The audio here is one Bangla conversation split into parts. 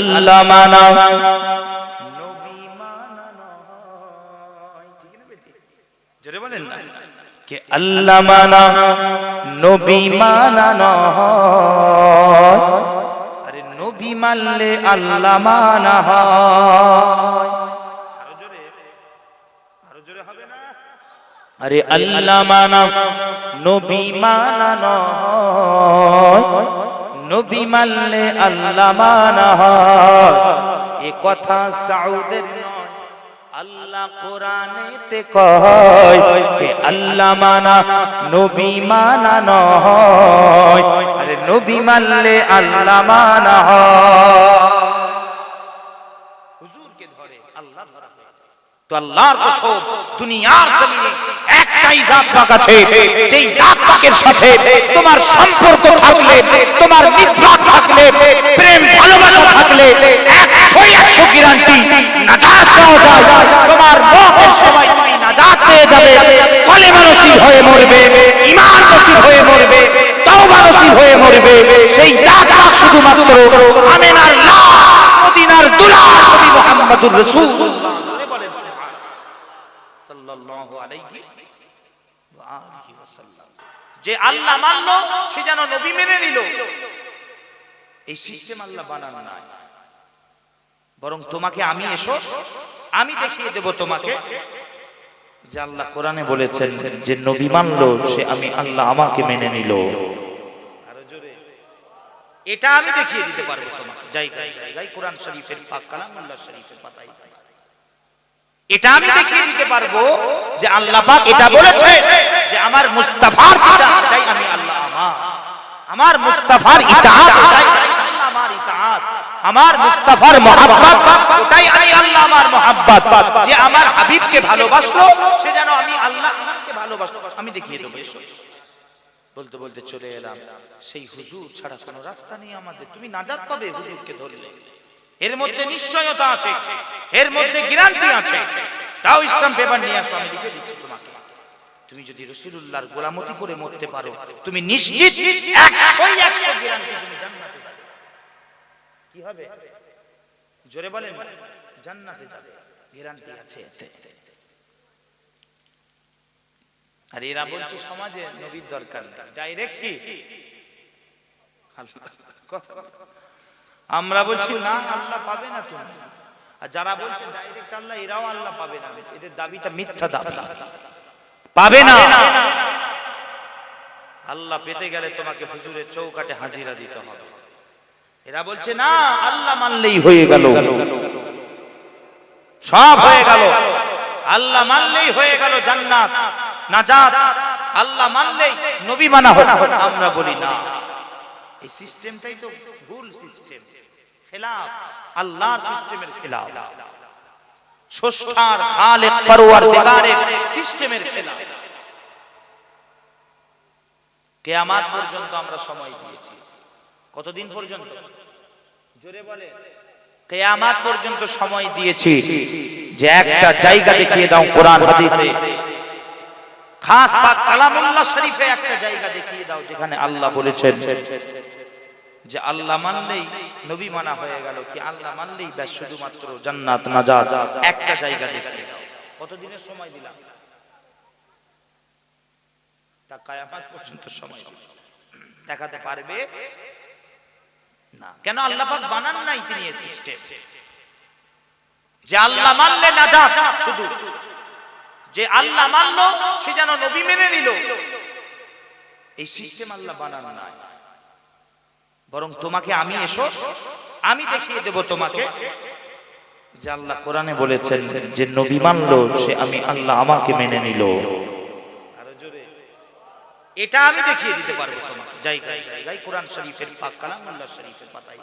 আল্লাহ মানা। নবী মানা নয়। ঠিক না বেটি? জোরে বলেন না। কে আল্লাহ মানা নবী মানা নয়। আরে নবী মানলে আল্লাহ মানা হয়। আরও জোরে। আরও জোরে হবে না? আরে আল্লাহ মানা নবী মানা নয়। নবী মানলে আল্লাহ মানা এ কথা সাউদের আল্লাহ কোরআনেতে কয় কে আল্লাহ মানা, নবী মানা নয়। আরে নবী মানলে আল্লাহ মানা হুজুরকে ধরে, আল্লাহ ধরা তো আল্লাহর কসম, দুনিয়ার জমিনে একটাই জাত পাক জাত পাকের সাথে তোমার সম্পর্ক থাকলে, তোমার নিসবত থাকলে, প্রেম, ভালোবাসা থাকলে তোমার মতের সময় তুমি নাজাত যাবে। কলেমা হয়ে মরবে নসিব হয়ে মরবে, তওবা নসিব হয়ে মরবে। সেই জাত পাক শুধুমাত্র আমেনার লাল মদিনার দুলাল জোরে বলেন সুবহান সাল্লাল্লাহু আলাইহি আলিহি ওয়াসাল্লাম। যে আল্লাহ মানলো, সে যেন নবী মেনে নিল। এই সিস্টেম আল্লাহ বানান নাই। বরং তোমাকে আমি এসো, আমি দেখিয়ে দেব তোমাকে যে আল্লাহ কোরআনে বলেছেন যে নবী মানলো, সে আমি আল্লাহ আমাকে মেনে নিল। এটা আমি দেখিয়ে দিতে পারব তোমাকে। জায়গায় জায়গায় কোরআন শরীফের পাক কালামুল্লাহ শরীফের পাতায় এটা আমি দেখিয়ে দিতে পারব যে আল্লাহ পাক এটা বলেছে। আমার মুস্তাফার যেটা সেটাই আমি আল্লাহ আমার। আমার মুস্তাফার ইতাআত ওটাই আমার ইতাআত আমার মুস্তাফার মহাব্বত ওটাই আমি আল্লাহ আমার মহাব্বত। যে আমার হাবিবকে ভালোবাসলো সে যেন আমি আল্লাহ আমাকে ভালোবাসলো। আমি দেখিয়ে দেবো এসো। বলতে বলতে চলে এলাম। সেই হুজুর ছাড়া কোনো রাস্তা নেই আমাদের। তুমি নাজাত পাবে হুজুরকে ধরলে। এর মধ্যে নিশ্চয়তা আছে। এর মধ্যে গ্যারান্টি আছে। তাও ইসলাম পেপার নিয়ে আসো আমি লিখে দিচ্ছি তোমাকে। তুমি যদি রসুলুল্লাহর গোলামতি করে মরতে পারো, তুমি নিশ্চিত কি হবে? জোরে বলেন, জান্নাতে যাবে। গ্যারান্টি আছে এতে। আর এরা বলছে সমাজে নবীর দরকার ডাইরেক্ট কি? আমরা বলছি, না, আল্লাহ পাবে না তুমি। আর যারা বলছে ডাইরেক্ট আল্লাহ, এরাও আল্লাহ পাবে না। এদের দাবিটা মিথ্যা দাবি। পাবে না। আল্লাহ পেতে গেলে তোমাকে হুজুরের চৌকাটে হাজিরা দিতে হবে। এরা বলছে, না, আল্লাহ মানলেই হয়ে গেল। সব হয়ে গেল। আল্লাহ মানলেই হয়ে গেল জান্নাত। নাজাত। আল্লাহ মানলেই নবী মানা হবে আমরা বলি, না। এই সিস্টেমটাই তো ভুল সিস্টেম। খেলাফ, আল্লাহর সিস্টেমের খেলাফ। স্রষ্টার খালেক পরওয়ারদিগারের সিস্টেমের খেলাফ কিয়ামত পর্যন্ত আমরা সময় দিয়েছি। কতদিন পর্যন্ত? জোরে বলে। কিয়ামত পর্যন্ত সময় দিয়েছি যে একটা জায়গা দেখিয়ে দাও কোরআন হাদিসে। খাস পাক কালামুল্লাহ শরীফে একটা জায়গা দেখিয়ে দাও যেখানে আল্লাহ বলেছেন যে আল্লাহ মানলেই নবী মানা হয়ে গেল, কি আল্লাহ মানলেই ব্যাস শুধুমাত্র জান্নাত, নাজাত, একটা জায়গা দাও কতদিনের সময় দিলাম? তা কায়ামাত পর্যন্ত সময়। দেখাতে পারবে? না। কেন আল্লাহ পাক বানান নাই তিনি এই সিস্টেম যে আল্লাহ মানলে নাজাত শুধু। যে আল্লাহ মানলো, সে যেন নবী মেনে নিল। এই সিস্টেম আল্লাহ বানানো নাই। বরং তোমাকে আমি এসো আমি দেখিয়ে দেব তোমাকে। যে আল্লাহ কোরআনে বলেছেন যে নবী মানলো সে আমি আল্লাহ আমাকে মেনে নিল। এটা আমি দেখিয়ে দিতে পারব তোমাকে। জায়গায় জায়গায় কোরআন শরীফের পাক কালামুল্লাহ শরীফের পাতায়।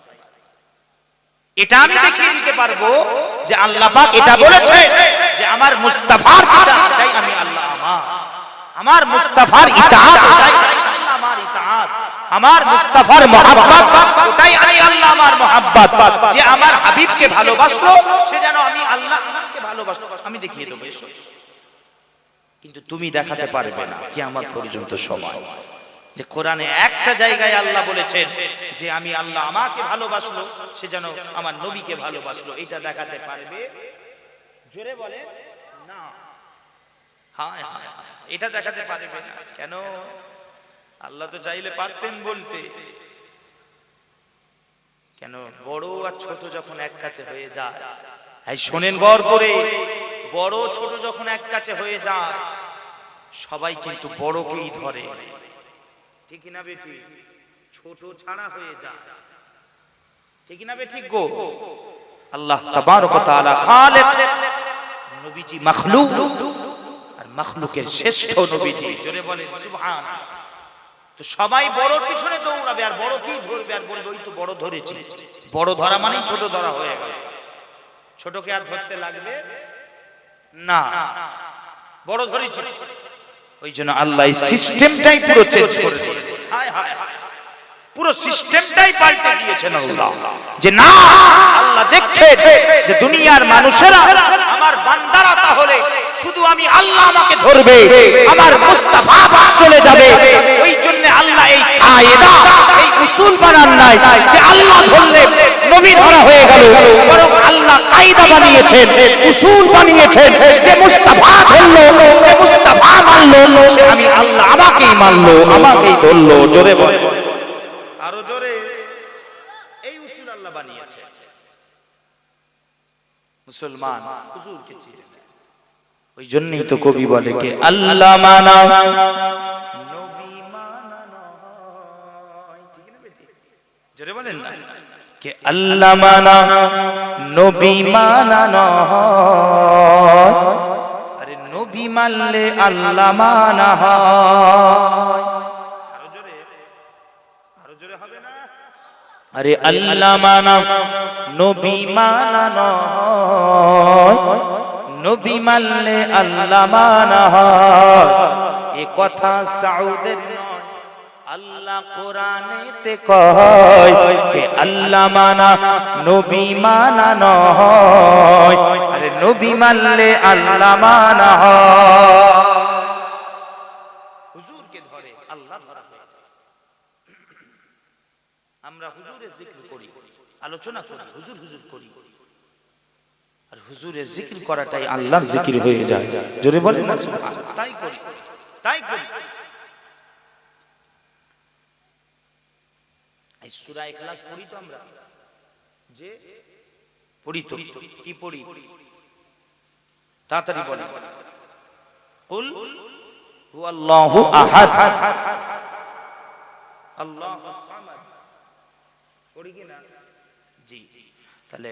এটা আমি দেখিয়ে দিতে পারব যে আল্লাহ পাক এটা বলেছে যে আমার মুস্তাফার যেটা সেটাই আমি আল্লাহ আমার। আমার মুস্তাফার ইতাআত আমার মুস্তাফার মহাব্বত ওটাই আমি আল্লাহ আমার মহাব্বত। যে আমার হাবিবকে ভালোবাসলো সে যেন আমি আল্লাহ আমাকে ভালোবাসলো। আমি দেখিয়ে দেবো কিন্তু তুমি দেখাতে পারবে না কি আমার পর্যন্ত সময়। যে কোরআনে একটা জায়গায় আল্লাহ বলেছেন যে আমি আল্লাহ আমাকে ভালোবাসলো সে যেন আমার নবীকে ভালোবাসলো। এটা দেখাতে পারবে? জোরে বলে না। হায় হায়, এটা দেখাতে পারবে না। কেন? আল্লাহ তো চাইলে পারতেন বলতে। কেন? বড় আর ছোট যখন এক কাছে হয়ে যায় শোনেন গড় করে, বড় ছোট যখন এক কাছে হয়ে যায়, সবাই কিন্তু বড়কেই ধরে। ঠিক না বেটি ছোট ছাড়া হয়ে যায়। ঠিক না বেটি গো? আল্লাহ নবীজি মাখলুক, আর মাখলুকের শ্রেষ্ঠ নবীজি। জোরে বলেন সুবহান তো সবাই বড় পিছনে দৌড়াবে, আর বড় কি ধরবে? আর বলবে, ওই তো বড় ধরেছি। বড় ধরা মানেই ছোট ধরা হয়ে গেল। ছোটকে আর ধরতে লাগবে না। বড় ধরেছি। ওই জন্য আল্লাহ সিস্টেমটাই পুরো চেঞ্জ করে দিয়েছে হায় হায় হায়। পুরো সিস্টেমটাই পাল্টে দিয়েছেন আল্লাহ। যে না, আল্লাহ দেখছে যে দুনিয়ার মানুষেরা, আমার বান্দারা তাহলে শুধু আমি আল্লাহ আমাকে ধরবে, আমার মুস্তাফা বাদ চলে যাবে। ওই জন্য আল্লাহ এই কায়দা, এই উসুল বানান নাই যে আল্লাহ ধরলে নবী ধরা হয়ে গেল। বরং আল্লাহ কায়দা বানিয়েছেন, উসুল বানিয়েছেন, যে মুস্তাফা ধরলো, যে মুস্তাফা মানলো আমি আল্লাহ আমাকেই মানলো, আমাকেই ধরলো, জোরে বলে। আরও জোরে। এই উসুল আল্লাহ বানিয়েছে। মুসলমান, হুজুরকে চিনে ওই জন্যই তো কবি বলে কে, আল্লাহ মানা। নবী মানা নয়। ঠিক না বেটি জোরে বলেন না। কে, আল্লাহ মানা, নবী মানা নয়। আরে, নবী মানলে আল্লাহ মানা হয় আরও জোরে আরও জোরে হবে না আরে আল্লাহ মানা, নবী মানা নয়। নবী মানলে আল্লাহ মানা হয়। এ কথা সাউদের আল্লাহ কোরআনেতে কয় কে আল্লাহ মানা, নবী মানা নয়। আরে নবী মানলে আল্লাহ মানা হয় হুজুরকে ধরে আল্লাহ ধরা হয়ে যায় আমরা হুজুরের জিকির করি আলোচনা করি হুজুর হুজুর করি। আর হুজুরের জিকির করাটাই আল্লাহর জিকির হয়ে যায়। জোরে বলেন না তাই করি তাই করি। এই সূরা ইখলাস পড়ি তো আমরা। যে পড়ি তো কি পড়ি? তাড়াতাড়ি বলি কুল হুয়াল্লাহু আহাদ। আল্লাহু সামাদ। পড়ি কি না? তাহলে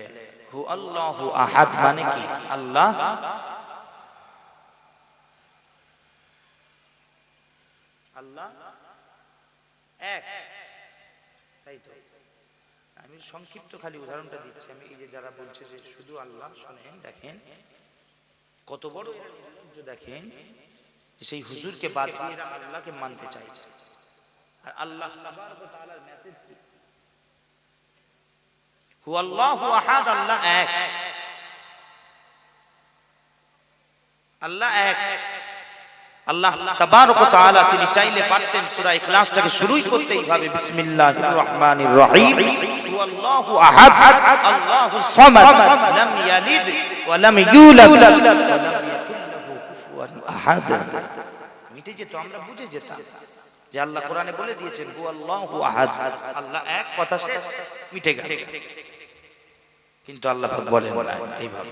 হু আল্লাহু আহাদ মানে কি? আল্লাহ আল্লাহ এক। তাই তো? আমি সংক্ষিপ্ত খালি উদাহরণটা দিচ্ছি। আমি এই যে যারা বলছে যে শুধু আল্লাহ শোনেন, দেখেন, কত বড় দেখেন সেই হুজুরকে বাদ দিয়ে আল্লাহকে মানতে চাইছে। আর আল্লাহ মেসেজ কি? আল্লাহ মিটে যেত, আমরা বুঝে যেতাম যে আল্লাহ কোরআনে বলে দিয়েছেন আল্লাহ এক, কথা মিটে গেল। কিন্তু আল্লাহ পাক বলেন এইভাবে।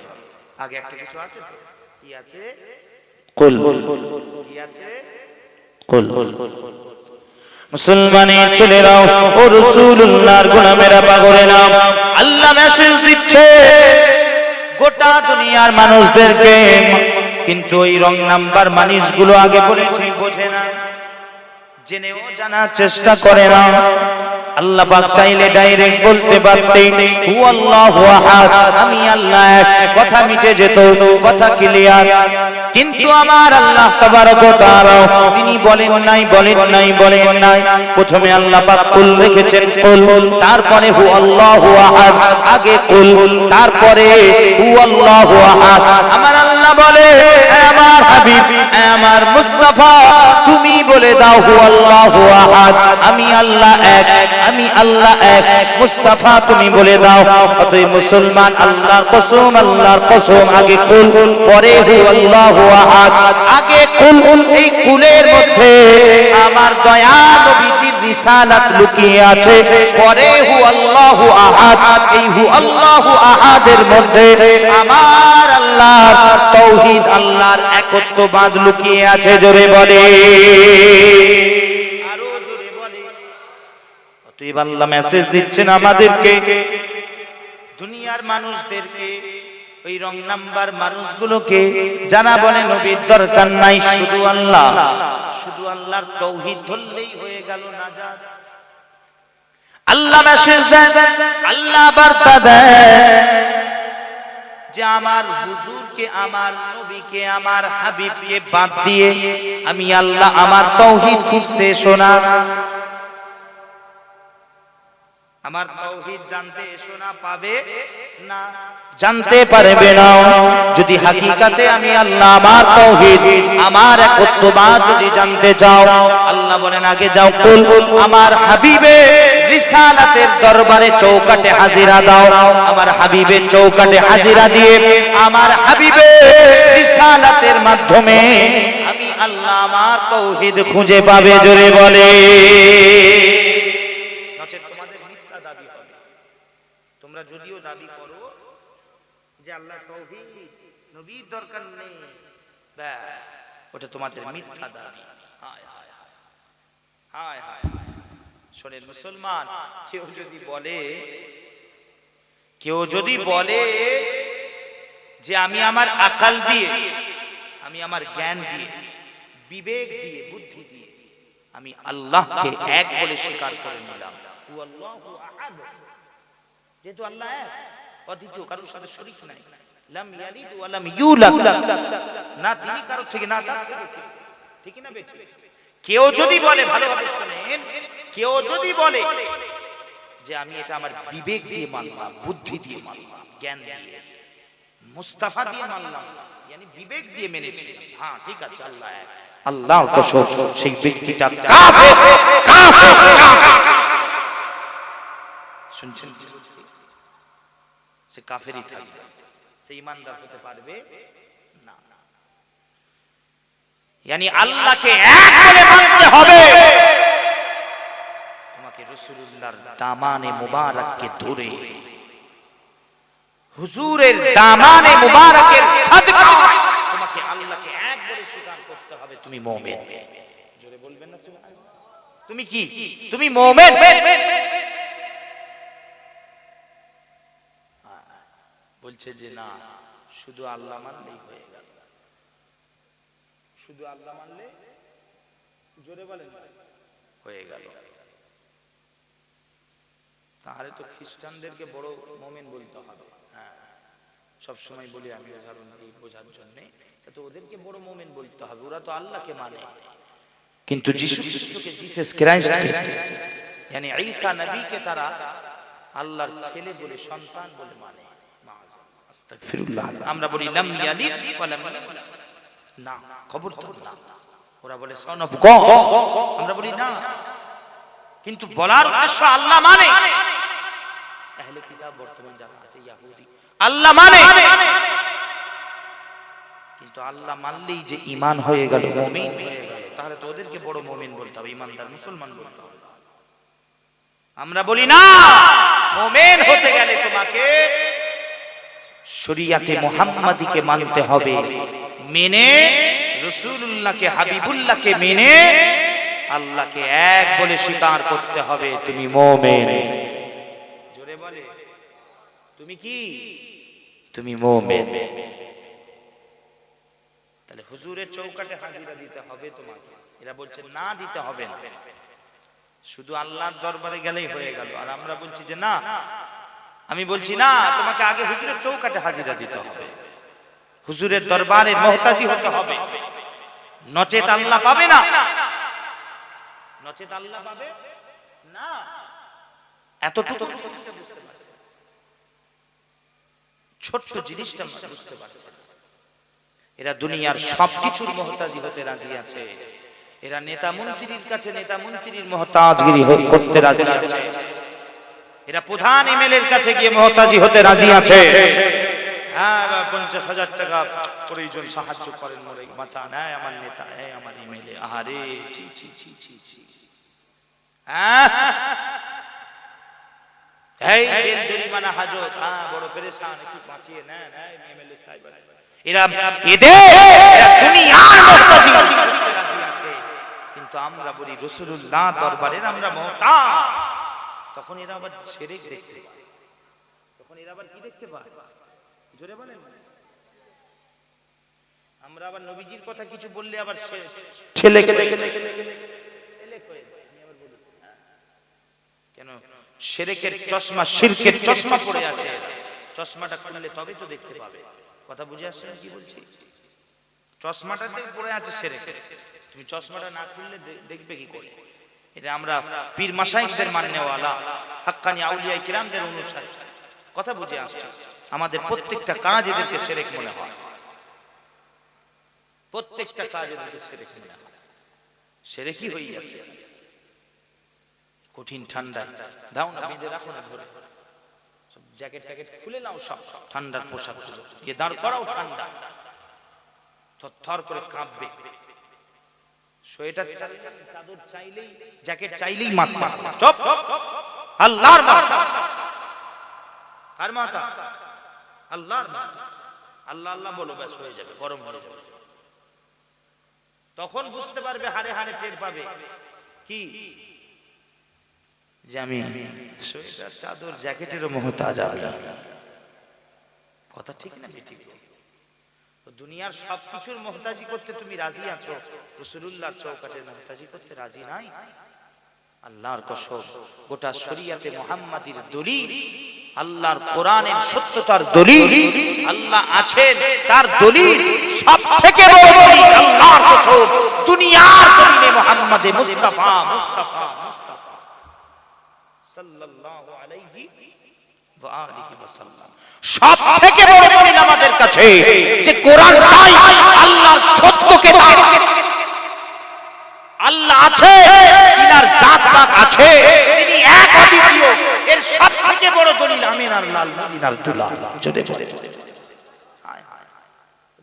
আগে একটা কিছু আছে তো? কি আছে? কুল। কি আছে? কুল। মুসলমানের ছেলেরাও ও রসুল্লাহর নাম আল্লাহ মেসেজ দিচ্ছে গোটা দুনিয়ার মানুষদেরকে। কিন্তু ওই রং নাম্বার মানুষগুলো আগে বলেছি বোঝে না। জেনেও জানার চেষ্টা করে না। আল্লাহ পাক চাইলে ডাইরেক্ট বলতে পারতেন আহাদ। আমি আল্লাহ এক। কথা মিটে যেত, কথা ক্লিয়ার কিন্তু আমার আল্লাহ তাবারক তাআলা তিনি বলেন নাই বলেন নাই বলেন নাই। প্রথমে আল্লাহ পাক কুল রেখেছেন, কুল। তারপরে হু আল্লাহু আহাদ। আগে কুল, তারপরে আহাদ। আমার আল্লাহ বলে আমার হাবিব আমার মুস্তাফা, তুমি বলে দাও হু আল্লাহু আহাদ। আমি আল্লাহ এক। আমি আল্লাহ এক। মুস্তাফা, তুমি বলে দাও। অতএব মুসলমান, আল্লাহর কসম আল্লাহর কসম। আগে কুল, পরে হু, আল্লাহু আহাদ। আগে কুল, এই কুলের মধ্যে আমার দয়া নবীজির রিসালাত লুকিয়ে আছে। পরে হু, আল্লাহু আহাদ। এই হু, আল্লাহু আহাদের মধ্যে আমার আল্লাহর তৌহিদ, আল্লাহর একত্ববাদ লুকিয়ে আছে। জোরে বলে। আরও জোরে বলে মেসেজ দিচ্ছেন আমাদেরকে। দুনিয়ার মানুষদেরকে, ওই রং নাম্বার মানুষগুলোকে জানা বলে নবীর দরকার নাই, শুধু আল্লাহ। শুধু আল্লাহর তৌহিদ ধরলেই হয়ে গেল আল্লাহ মেসেজ দেন আল্লাহ বার্তা দেন যে আমার হুজুরকে, আমার নবীকে, আমার হাবিবকে বাদ দিয়ে আমি আল্লাহ আমার তৌহিদ খুঁজতে শোনা আমার তৌহিদ জানতে এসো না, পাবে না। জানতে পারবে না। যদি হাকিকাতে আমি আল্লাহ আমার তৌহিদ, আমার একত্ববাদ যদি জানতে চাও, আল্লাহ বলেন, আগে যাও, কুল, আমার হাবিবে রিসালাতের দরবারে চৌকাটে হাজিরা দাও। আমার হাবিবের চৌকাটে হাজিরা দিয়ে, আমার হাবিবে রিসালাতের মাধ্যমে আমি আল্লাহ আমার তৌহিদ খুঁজে পাবে, জোরে বলে নচেত তোমাদের মিথ্যা দাবি হবে তোমরা যদিও দাবি করো যে আল্লাহ তৌহিদ নবীর দরকার নেই। ব্যাস, ওটা তোমাদের মিথ্যা দাবি। হায় হায় হায় হায় শোনেন, মুসলমান, কেউ যদি বলে, কেউ যদি বলে যে আমি আমার আকাল দিয়ে, আমি আমার জ্ঞান দিয়ে, বিবেক দিয়ে, বুদ্ধি দিয়ে, আমি আল্লাহকে এক বলে স্বীকার করে নিলাম। আল্লাহু আহাদ। যেহেতু আল্লাহ অদ্বিতীয় কারোর সাথে শরীক নাই। লাম ইয়ালিদ ওয়া লাম ইউলাদ। না তিনি কারোর থেকে না তার থেকে ঠিক না বেটি কেউ যদি বলে ভালোভাবে শুনেন কেউ যদি বলে যে আমি এটা আমার বিবেক দিয়ে মানলাম বুদ্ধি দিয়ে মানলাম জ্ঞান দিয়ে মুস্তাফা দিয়ে মানলাম yani বিবেক দিয়ে মেনেছি। হ্যাঁ ঠিক আছে আল্লাহ আল্লাহর কসম সেই ব্যক্তিটা কাফের। কাফের। শুনছেন? সে কাফেরই থাকবে। সে ইমানদার হতে পারবে না। yani আল্লাহকে এক বলে মানতে হবে। তোমাকে রসুল্লাহর দামানে মুবারককে ধরে। হুজুরের দামানে মুবারকের সাদকা। তোমাকে আল্লাহকে এক বলে স্বীকার করতে হবে। তুমি মুমিন। জোরে বলবেন না সুবহানাল্লাহ? তুমি কি? তুমি মুমিন। বলছে যে না শুধু আল্লাহ মানলেই হয়ে গেল। শুধু আল্লাহ মানলে জোরে বলেন। হয়ে গেল। তাহলে তো খ্রিস্টানদেরকে বড় মোমেন বলতে হবে। হ্যাঁ সব সময় বলি আমি উদাহরণ দিই বোঝার জন্য। তো ওদেরকে বড় মোমেন বলতে হবে ওরা তো আল্লাহকে মানে। কিন্তু যিশু খ্রিস্টকে জিসাস ক্রাইস্ট yani ঈসা নবীকে তারা আল্লাহর ছেলে বলে সন্তান বলে মানে। আমরা বলি, লাম ইয়ালিদ না তো না। ওরা বলে সন অফ আমরা বলি, না। কিন্তু বলার উদ্দেশ্য আল্লাহ মানে। আহলে কিতাব বর্তমান যারা আছে ইহুদি আল্লাহ মানে। কিন্তু আল্লাহ মানলেই যে ঈমান হয়ে গেল হয়ে গেল, তাহলে তো ওদেরকে বড় মুমিন বলতে হবে, ঈমানদার মুসলমান বলতে হবে। আমরা বলি, না, মোমেন হতে গেলে তোমাকে শরিয়াতে মোহাম্মদীকে মানতে হবে। মেনে রসুল্লাহকে হাবিবুল্লাহকে মেনে আল্লাহকে এক বলে স্বীকার করতে হবে। তুমি মোমেন। জোরে বলে। তুমি কি? তুমি মুমিন। তাহলে হুজুরের চৌকাটে হাজিরা দিতে হবে তোমাকে। এরা বলছে, না দিতে হবে না। শুধু আল্লাহর দরবারে গেলেই হয়ে গেল। আর আমরা বলছি যে, না আমি বলছি না তোমাকে আগে হুজুরের চৌকাটে হাজিরা দিতে হবে। হুজুরের দরবারে মহতাজি হতে হবে। নচেত আল্লাহ পাবে না। নচেত আল্লাহ পাবে না। এতটুকু। ছোট্ট জিনিসটা বুঝতে পারছি এরা দুনিয়ার সবকিছুর মহতাজি হতে রাজি আছে। এরা নেতা মন্ত্রীর কাছে নেতা মন্ত্রীর মহতাজগিরি করতে রাজি আছে। এরা প্রধান এমএলএর কাছে গিয়ে মহতাজি হতে রাজি আছে। হ্যাঁ পঞ্চাশ হাজার টাকা প্রয়োজন সাহায্য করেন মোরে। বাঁচান হ্যাঁ আমার নেতা হ্যাঁ আমার এমএলএ আহারে ছি ছি ছি ছি ছি। হ্যাঁ? এই জেল জরিমানা হাজত হ্যাঁ বড় পেরেশান একটু বাঁচিয়ে নেন হ্যাঁ এমএলএ সাহেব এরা এদের এরা দুনিয়ার মুহতাজি। করতে রাজি আছে কিন্তু আমরা বলি রসুলুল্লাহ দরবারের আমরা মহতাজ। তখন এরা আবার ছেড়ে দেখতে পায়। তখন এরা আবার কি দেখতে পায়? জোরে বলেন। আমরা আবার নবীজির কথা কিছু বললে আবার ছেলে। কেন? সেরেকের চশমা শিরকের চশমা পড়ে আছে। চশমাটা খুললে তবে তো দেখতে পাবে। কথা বুঝে আসছেন কি বলছি? চশমাটাতে পড়ে আছে সেরেকের তুমি চশমাটা না খুললে দেখবে কি করে? এটা আমরা পীর মাসাইকদের মান্যওয়ালা, হাক্কানি আউলিয়া কিরামদের অনুসারী। কথা বুঝে আসছে। আমাদের প্রত্যেকটা কাজ এদেরকে সেরেক মনে হয়। প্রত্যেকটা কাজ এদেরকে সেরেক মনে হয়। সেরেকই হয়ে যাচ্ছে। কঠিন ঠান্ডা। দাও না, বেঁধে রাখো না ধরে। জ্যাকেট ট্যাকেট খুলে নাও সব। ঠান্ডার পোশাক গিয়ে দাঁড় করাও ঠান্ডা। থর করে কাঁপবে। সোয়েটার চাইলেই, আল্লাহ আল্লাহ গরম তখন বুঝতে পারবে হাড়ে হাড়ে টের পাবে। কি? যে আমি সোয়েটার চাদর জ্যাকেটেরও মহতাজ আমি কথা ঠিক না ঠিক দুনিয়ার সবকিছুর মহতাজি করতে তুমি রাজি আছো? রসুলুল্লাহর চৌকাটের মহতাজি করতে রাজি নাই? আল্লাহর কসম, গোটা শরিয়াতে মোহাম্মদীর দলিল, আল্লাহর কোরআনের সত্যতার দলিল, আল্লাহ আছেন তার দলিল সব থেকে বড় দলিল আল্লাহর কসম, দুনিয়ার জমিনে মোহাম্মদে মুস্তাফা মুস্তাফা মুস্তাফা। সাল্লাল্লাহু আলাইহি সব থেকে বড় দলিল আমাদের কাছে যে কোরআনটাই আল্লাহর সত্যকে আল্লাহ আছে তিনার জাত পাক আছে তিনি এক অদ্বিতীয়। এর সব থেকে বড় দলিল আমিনার লাল মদিনার হায় হায় হায়।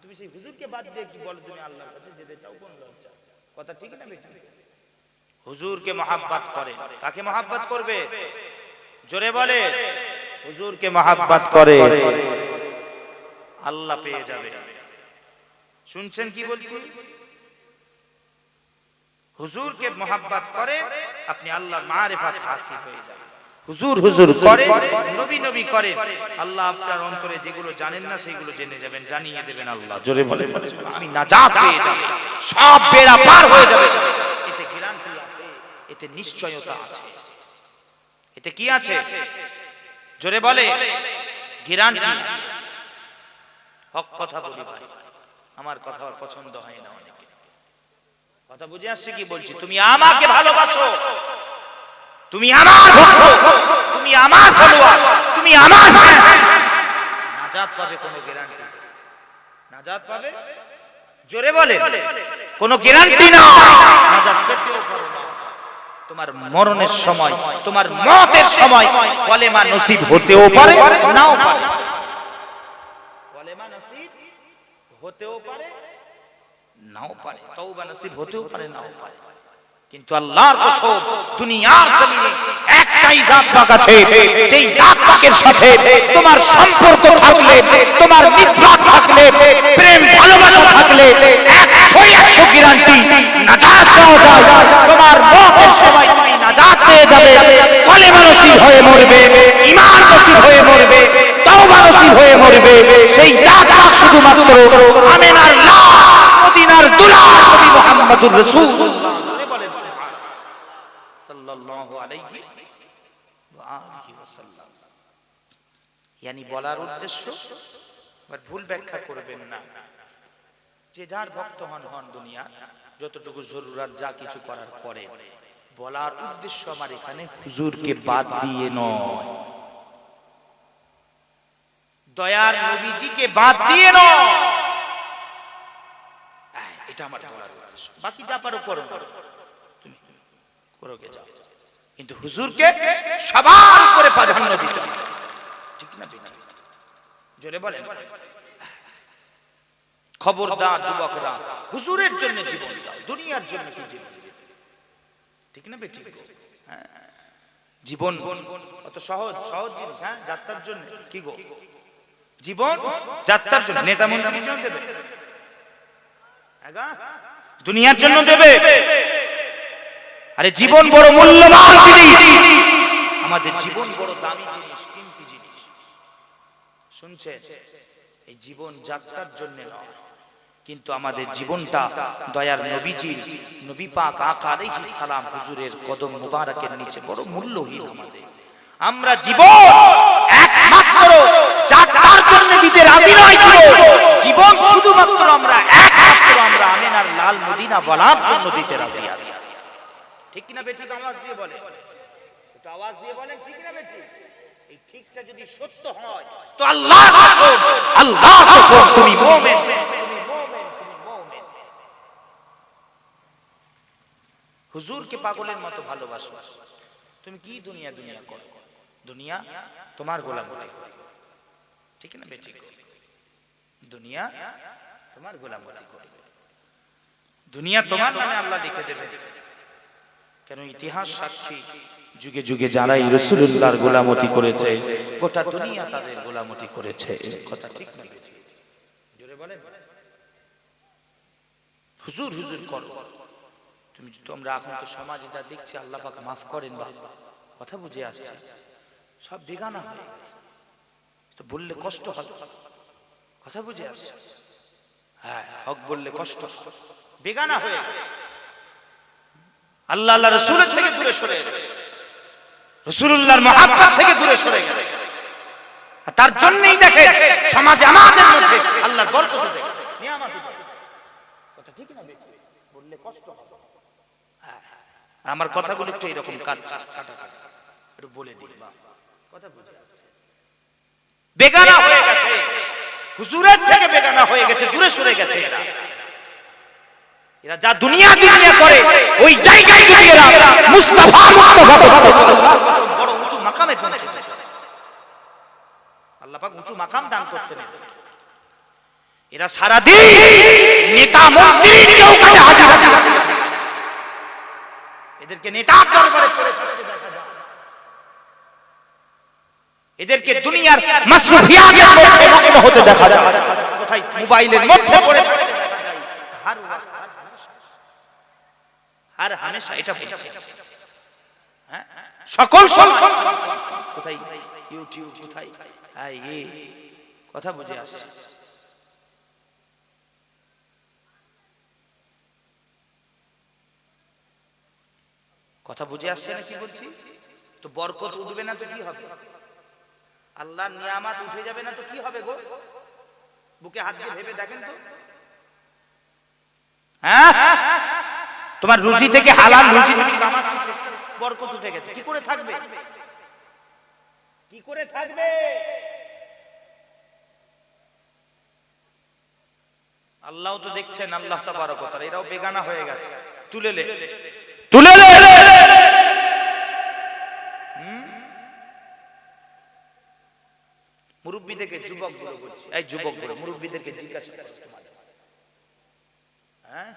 তুমি সেই হুজুরকে বাদ দিয়ে কি বলো তুমি আল্লাহর কাছে যেতে চাও? কোন লজ্জা? কথা ঠিক না বেটা হুজুরকে মহাব্বত করে কাকে মহাব্বত করবে? জোরে বলে। হুজুরকে মহাব্বত করে। আল্লাহ পেয়ে যাবে। শুনছেন কি বলছি? হুজুরকে মহাব্বত করে আপনি আল্লাহর মারিফাত হাসিল হয়ে যাবে হুজুর হুজুর করে নবী নবী করে। আল্লাহ আপনার অন্তরে যেগুলো জানেন না সেগুলো জেনে যাবেন জানিয়ে দেবেন আল্লাহ। জোরে বলে আমি নাজাত পেয়ে যাব। সব বেড়া পার হয়ে যাবে। এতে গ্যারান্টি আছে এতে নিশ্চয়তা আছে। এতে কি আছে? জোরে বলে গ্যারান্টি আছে। হক কথা বলি ভাই আমার কথা পছন্দ হয় না অনেকে। কথা বুঝে আসছে কি বলছি? তুমি আমাকে ভালোবাসো। তুমি আমার তুমি আমার ফলোয়ার। তুমি আমার। নাজাত পাবে কোনো গ্যারান্টি? নাজাত পাবে? জোরে বলে কোনো গ্যারান্টি না। নাজাত পেতেও তোমার মরণের সময়, তোমার মতের সময় কলেমা নসিব হতেও পারে, নাও পারে। কলেমা নসিব হতেও পারে, নাও পারে। তওবা নসিব হতেও পারে, নাও পারে। কিন্তু আল্লাহর কসম, দুনিয়ার জমিনে একটাই জাত পাক আছে, যেই জাত পাকের সাথে তোমার সম্পর্ক থাকলে, তোমার নিসবত থাকলে, প্রেম, ভালোবাসা থাকলে একশোই একশো গ্যারান্টি নাজাত পাওয়া যায়। তোমার মতের মরবে ইমান নসিব হয়ে মরবে, তওবা নসিব হয়ে মরবে। সেই জাত পাক শুধুমাত্র আমেনার লা, মদিনার দুলা নবী মুহাম্মদুর রাসূল সাল্লাল্লাহু আলাইহি ওয়া আলিহি ওয়াসাল্লাম। ইয়ানি বলার উদ্দেশ্য আবার ভুল ব্যাখ্যা করবেন না। যে যার ভক্ত হন হন দুনিয়া, যতটুকু জরুরাত, যা কিছু করার পরে। বলার উদ্দেশ্য আমার এখানে হুজুরকে বাদ দিয়ে নয়। দয়ার নবীজিকে বাদ দিয়ে নয়। এটা আমার বলার উদ্দেশ্য। বাকি যা পারো করো। তুমি যাও। কিন্তু হুজুরকে সবার উপরে প্রাধান্য দিতে ঠিক না জোরে বলেন। খবরদার যুবকরা হুজুরের জন্য জীবন দাও দুনিয়ার জন্য কি জীবন? ঠিক না হ্যাঁ জীবন অত সহজ সহজ জিনিস হ্যাঁ? যাত্রার জন্য কি গো? জীবন যাত্রার জন্য নেতা মন্ত্রীর জন্য দেবে? দুনিয়ার জন্য দেবে? আরে জীবন বড় মূল্যবান জিনিস। আমাদের জীবন বড় দামি জিনিস কিমতি জিনিস। শুনছেন? এই জীবন যাত্রার জন্য নয়। কিন্তু আমাদের জীবনটা দয়ার নবীজির নবী পাক আকা আলাইহিস সালাম হুজুরের কদম মুবারকের নিচে বড় মূল্যহীন আমাদের। আমরা জীবন একমাত্র যাত্রার জন্য দিতে রাজি নয় জীবন শুধুমাত্র আমরা একমাত্র আমরা আমিনার লাল মদিনা বলার জন্য দিতে রাজি আছি। ঠিক কিনা বেঠিক আওয়াজ দিয়ে বলে একটু আওয়াজ দিয়ে বলেন, ঠিক না বেঠিক? এই ঠিকটা যদি সত্য হয়, তো আল্লাহ আল্লাহ তুমি মুমিন তুমি মুমিন তুমি মুমিন হুজুরকে পাগলের মতো ভালোবাসো। তুমি কি দুনিয়া দুনিয়া করো? দুনিয়া তোমার গোলাম ঠিক না বেঠিক? দুনিয়া তোমার গোলামতি করে। দুনিয়া তোমার নামে আল্লাহ লিখে দেবে কেন ইতিহাস সাক্ষী? যুগে যুগে যারা রসুল্লাহর গোলামতি করেছে, গোটা দুনিয়া তাদের গোলামতি করেছে। কথা ঠিক না? জোরে বলেন? হুজুর হুজুর করো। তুমি তোমরা এখন তো সমাজে যা দেখছি, আল্লাহ পাক মাফ করেন বা। কথা বুঝে আসছে। সব বেগানা হয়ে গেছে। তো বললে কষ্ট হবে। কথা বুঝে আসছে। হ্যাঁ হক বললে কষ্ট বেগানা হয়ে গেছে। আল্লাহ আল্লাহ রসুলের থেকে দূরে সরে গেছে। রসুল্লাহর মহাব্বত থেকে দূরে সরে গেছে। তার জন্যই দেখে সমাজে আমাদের মধ্যে আল্লাহর বরকত উঠে নিয়ামত কথা ঠিক না বললে কষ্ট হবে। আর আমার কথাগুলো একটু এরকম কাটছে কাটা কাটা একটু বলে দিই। বা কথা বুঝে আসছে। বেগানা হয়ে গেছে। হুজুরের থেকে বেগানা হয়ে গেছে দূরে সরে গেছে এরা। এরা যা দুনিয়া দুনিয়া করে ওই জায়গায় যদি এরা মুস্তাফা মুস্তাফা বড় উঁচু মাকামে পৌঁছে যায় আল্লাহ পাক উঁচু মাকাম দান করতে নেই এরা সারাদিন নেতা মন্ত্রীর চৌকাঠে হাজির। এদেরকে নেতা দরবারে পড়ে থাকতে দেখা যায়। এদেরকে দুনিয়ার মাসরুফিয়াতের মধ্যে মগ্ন হতে দেখা যায়। কোথায়? মোবাইলের মধ্যে পড়ে থাকতে দেখা যায়। হার হার হামেশা। এটা বলছে হ্যাঁ? সকল সময় কোথায়? ইউটিউব কোথায়? আই কথা বুঝে আসছে। কথা বুঝে আসছে না কি বলছি? তো বরকত উঠবে না তো কি হবে? আল্লাহ নিয়ামাত উঠে যাবে না তো কি হবে গো? বুকে হাত দিয়ে ভেবে দেখেন তো। হ্যাঁ? তোমার রুজি থেকে হালাল রুজি তুমি কামাচ্ছ চেষ্টা বরকত উঠে গেছে। কি করে থাকবে? কি করে থাকবে? আল্লাহ তো দেখছেন আল্লাহ তাবারকতার এরাও বেগানা হয়ে গেছে। তুলে লে তুলে মুরব্বীদেরকে যুবক এই যুবক মুরব্বীদেরকে জিজ্ঞাসা হ্যাঁ?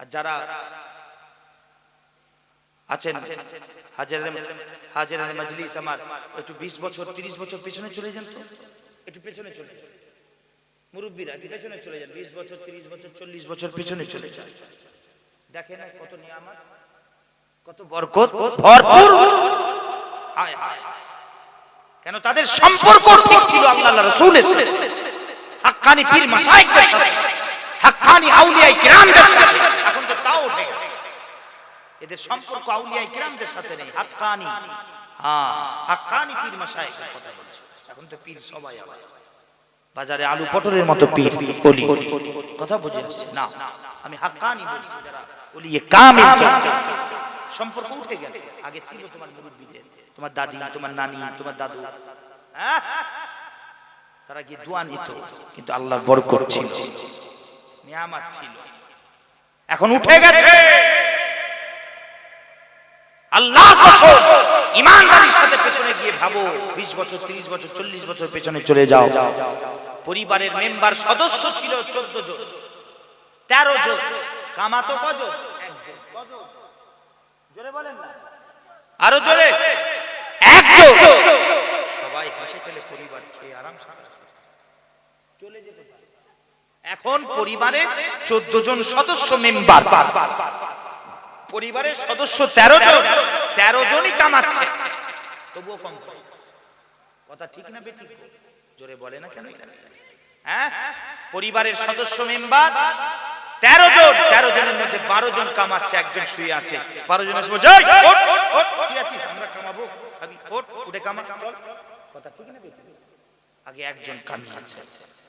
আর যারা আছেন, হাজার হাজার আমার, একটু বিশ বছর, তিরিশ বছর পেছনে চলে যান তো। একটু পেছনে চলে যান। মুরব্বীরা পেছনে চলে যান, বিশ বছর, তিরিশ বছর, চল্লিশ বছর পেছনে চলে যান। দেখেন কত নিয়ামত, কত বরকত, ভরপুর। হায় হায় কেন তাদের সম্পর্ক ঠিক ছিল রসুলের সাথে। হাক্কানি পীর সাথে, হাক্কানি আউলিয়া সাথে। এখন তো তাও উঠে গেছে। এদের সম্পর্ক আউলিয়া সাথে নেই। হাক্কানি হ্যাঁ হাক্কানি পীর কথা বলছে। এখন তো পীর সবাই বাজারে আলু পটলের মতো পীর বলি কথা বুঝে আসছে? না। আমি হাক্কানি বলছি যারা এ কামেল সম্পর্ক উঠে গেছে। আগে ছিল তোমার মুরব্বীদের। তোমার দাদি তোমার নানি তোমার দাদু। হ্যাঁ? তারা গিয়ে দোয়া নিত। কিন্তু আল্লাহর বরকত ছিল। নিয়ামত ছিল। এখন উঠে গেছে। আল্লাহ কসম ইমানদারির সাথে পেছনে গিয়ে ভাবো 20 বছর 30 বছর 40 বছর পেছনে চলে যাও। পরিবারের মেম্বার সদস্য ছিল 14 জন। 13 জন। কামাতো কজন একজন কজন জোরে বলেন না আরও জোরে। একজন সবাই হেসে খেলে পরিবার খেয়ে আরাম চলে যেতে এখন পরিবারের 14 জন সদস্য মেম্বার। পরিবারের সদস্য তেরো জন। তেরো জনই কামাচ্ছে। তবুও কম কথা ঠিক না বেঠিক? জোরে বলে না কেন হ্যাঁ? পরিবারের সদস্য মেম্বার তেরো জন তেরো জনের মধ্যে বারো জন কামাচ্ছে একজন শুয়ে আছে। বারো জনের সময় "এই, ওঠ, ওঠ, ওঠ, শুয়ে আছিস আমরা কামাবো। উঠে কামা কথা ঠিক না আগে একজন কামিয়েছে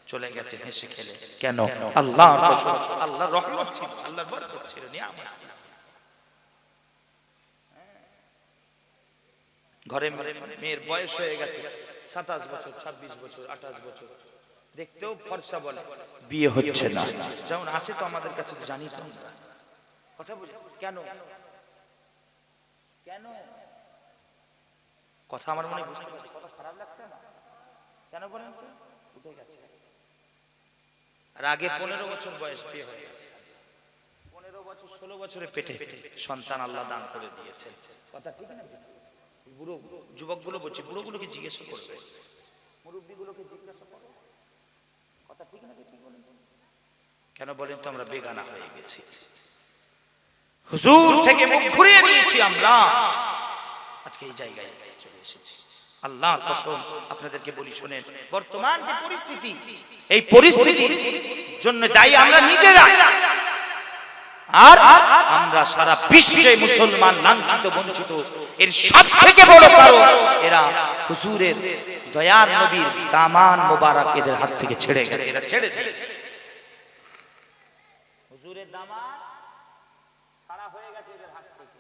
চলে গেছে হেসে খেলে। কেন? আল্লাহ আল্লাহ রহমত ছিল আল্লাহ বরকত ছিল। ঘরে মেয়ের বয়স হয়ে গেছে সাতাশ বছর ছাব্বিশ বছর আঠাশ বছর। দেখতেও ফর্সা বলে। বিয়ে হচ্ছে না। যেমন আসে তো আমাদের কাছে তো জানি তো। আমরা। কথা বলি? কেন? কেন? কথা আমার মনে বুঝতে পারছি। কথা খারাপ লাগছে না? কেন বলেন তো? উঠে গেছে। আর আগে পনেরো বছর বয়স বিয়ে হয়ে গেছে। পনেরো বছর ষোলো বছরে পেটে সন্তান আল্লাহ দান করে দিয়েছে কথা ঠিক না? বুড়ো যুবকগুলো বলছে বুড়োগুলোকে জিজ্ঞাসা করবে। মুরব্বীগুলোকে জিজ্ঞাসা করো কথা ঠিক না ঠিক বলেন কেন বলেন তো আমরা বেগানা হয়ে গেছি। হুজুর থেকে মুখ ঘুরিয়ে নিয়েছি আমরা। আজকে এই জায়গায় চলে এসেছি। আল্লাহর কসম আপনাদেরকে বলি শোনেন বর্তমান যে পরিস্থিতি এই পরিস্থিতির জন্য দায়ী আমরা নিজেরা। আর আমরা সারা বিশ্বে মুসলমান লাঞ্ছিত বঞ্চিত এর সব থেকে বড় কারণ এরা হুজুরের দয়ার নবীর দামান মোবারক এদের হাত থেকে ছেড়ে গেছে। এরা ছেড়ে দিয়েছে হুজুরের দামান ছাড়া হয়ে গেছে এদের হাত থেকে।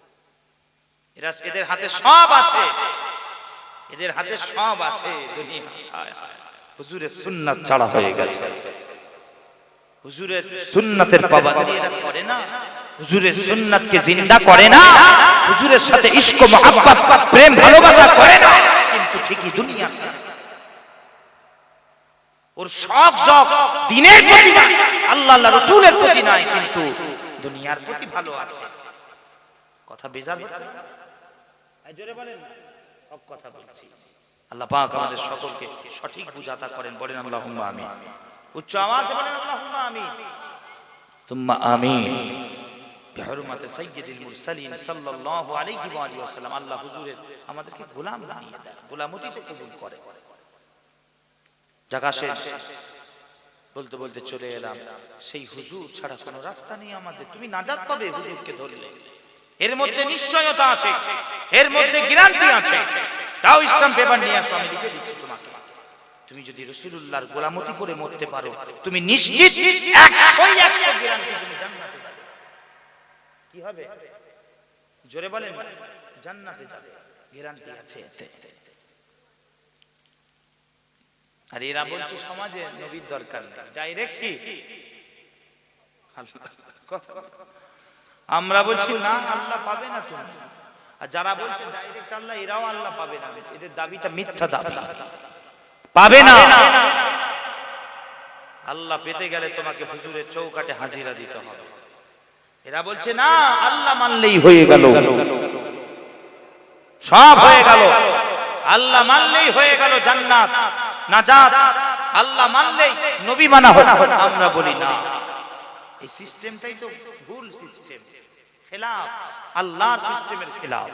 এরা এদের হাতে সব আছে। এদের হাতে সব আছে দুনিয়া। হুজুরের সুন্নাত ছাড়া হয়ে গেছে। হুজুরের সুন্নাতের পাবন্দি এরা করে না। হুজুরের সুন্নাতকে জিন্দা করে না। হুজুরের সাথে ইশক মহাব্বত প্রেম ভালোবাসা করে না। কিন্তু ঠিকই দুনিয়া ছাড়ে। ওর শখ শখ দিনের প্রতি নাই, আল্লাহ আল্লাহ রসুলের প্রতি নাই কিন্তু দুনিয়ার প্রতি ভালো আছে কথা বেজার হচ্ছে না? এই জোরে বলেন না। হক কথা বলছি আল্লাহ পাক আমাদের সকলকে সঠিক বুঝাতা করেন বলেন আল্লাহুম্মা আমিন উচ্চ আওয়াজে বলেন আল্লাহুম্মা আমিন ثم آمين بحرمة سيد المرسلين صلى الله عليه وآله وسلم আল্লাহ হুজুরের আমাদেরকে গোলাম বানিয়ে দেয় গোলামতিতে কবুল করে জায়গা শেষ বলতে বলতে চলে এলাম। সেই হুজুর ছাড়া কোনো রাস্তা নেই আমাদের। তুমি নাজাত পাবে হুজুরকে ধরলে। এর মধ্যে নিশ্চয়তা আছে। এর মধ্যে গ্যারান্টি আছে। তাও ইসলাম পেপার নিয়ে আসো, আমি লিখে দিচ্ছি তোমাকে। তুমি যদি রসুলুল্লাহর গোলামতি করে মরতে পারো, তুমি নিশ্চিত কি হবে? জোরে বলেন। জান্নাতে যাবে। গ্যারান্টি আছে এতে। আর এরা বলছে সমাজে নবীর দরকার নেই। ডাইরেক্ট কি? আমরা বলছি না আল্লাহ পাবে না তুমি। আর যারা বলছে ডাইরেক্ট আল্লাহ এরাও আল্লাহ পাবে না। এদের দাবিটা মিথ্যা দাবি। পাবে না। আল্লাহ পেতে গেলে তোমাকে হুজুরের চৌকাটে হাজিরা দিতে হবে। এরা বলছে না আল্লাহ মানলেই হয়ে গেল। সব হয়ে গেল। আল্লাহ মানলেই হয়ে গেল জান্নাত। নাজাত। আল্লাহ মানলেই নবী মানা হয় আমরা বলি না। এই সিস্টেমটাই তো ভুল সিস্টেম খেলাফ, আল্লাহর সিস্টেমের খেলাফ।